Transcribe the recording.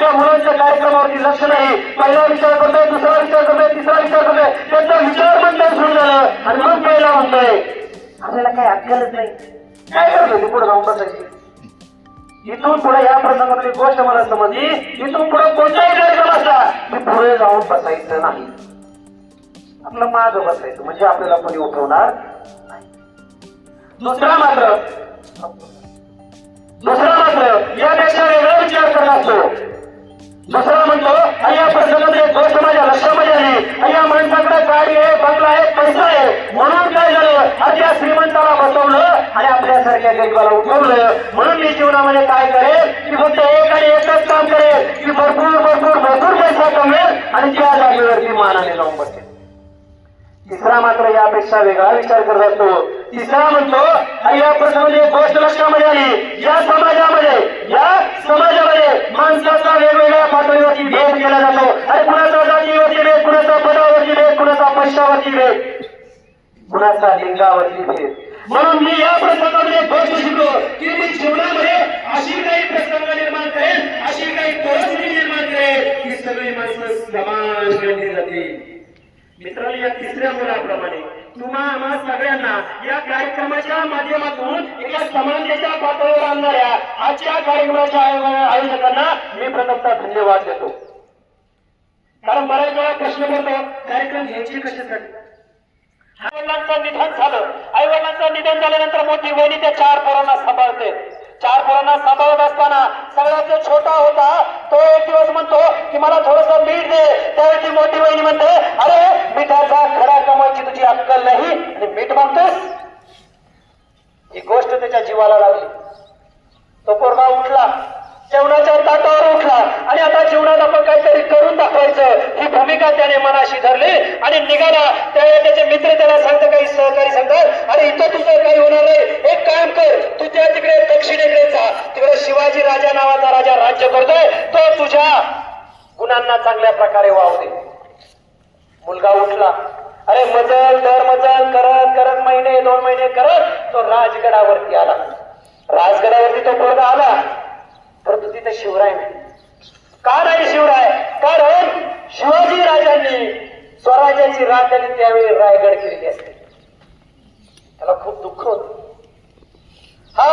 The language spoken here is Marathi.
आपल्या मुलांच्या कार्यक्रमावरती लक्ष नाही. पहिला विचार करतोय दुसरा विचार करतोय तिसरा विचार करतोय. त्यांचा विचार मंथन सुरू झालं. आणि मग पहिला म्हणतोय आपल्याला काय अक्कलच नाही. काय करतोय पुढे जाऊन बसायची? इथून पुढे या प्रसंगातली गोष्ट मला समजली. इथून पुढे कोणताही कार्यक्रम असला की पुढे जाऊन बसायचं नाही. आपलं माग बसायचं. म्हणजे आपल्याला कोणी उठवणार नाही. दुसरा मात्र आहे म्हणून काय झालं? आज श्रीमंताला बसवलं आणि आपल्यासारख्या गरीबाला उठवलं. म्हणून मी जीवनामध्ये काय करेल? की फक्त एक आणि एकच काम करेल. की भरपूर भरपूर भरपूर पैसा कमवेल आणि त्या जागेवरती मानाने जाऊन बसेल. तिसरा मात्र यापेक्षा वेगळा विचार करत असतो. तिसरा म्हणतो आणि या प्रसंगी एक गोष्ट लक्षामध्ये आली. या समाजामध्ये या समाजामध्ये माणसाचा वेगवेगळ्या पातळीवरती भेद केला जातो. आणि कुणाचा जातीवरती भेद कुणाचा पदावरती भेद कुणाचा पैशावरती भेद. कुणाचा लिंगावरती भेद म्हणून मी या प्रसंगामध्ये एक गोष्ट शिकलो की मी जीवनामध्ये अशी काही प्रसंग निर्माण करेल अशी काही परिस्थिती निर्माण करेल की सगळी माणसं समान गणली जातील. मित्रांनो या तिसऱ्या मुलाप्रमाणे तुम्हा आम्हा सगळ्यांना या कार्यक्रमाच्या माध्यमातून एका समानतेच्या पातळीवर आणणाऱ्या आजच्या कार्यक्रमाच्या आयोजकांना मी प्रथमता धन्यवाद देतो. कारण बऱ्याच वेळा प्रश्न पडतो कार्यक्रम घ्यायचे कशासाठी? आईवडिलांचं निधन झालं. आईवडिलांचं निधन झाल्यानंतर मोठी वहिनी त्या चार पोरांना सांभाळते. चार पोरांना सांभाळत असताना सगळ्यात जो छोटा होता तो एक दिवस म्हणतो की मला थोडस मीठ दे. त्यावेळी मोठी वहिनी म्हणते अरे मिठाचा खरा कमायची तुझी अक्कल नाही आणि मीठ मागतोस ही गोष्ट त्याच्या जीवाला लागली. तो पोरगा उठला. जेवणाच्या ताटावर मनाशी धरले आणि निघाला. त्यावेळी त्याचे मित्र त्याला सांगतात काही सहकारी सांगतात अरे इथं तुझं काही होणार नाही. एक काम कर तू त्या तिकडे दक्षिणेकडे जा. तिकडे शिवाजी राजा नावाचा राजा राज्य करतोय. तो तुझ्या गुणांना चांगल्या प्रकारे वाव दे. मुलगा उठला. अरे मजल दर मजल करत करत महिने दोन महिने करत. तो राजगडावरती आला. राजगडावरती तो पोरगा आला. परंतु तिथे शिवराय नाही. का नाही शिवाजी स्वराज्याची राजधानी त्यावेळी रायगड केलेली असते. त्याला खूप दुःख होत. हा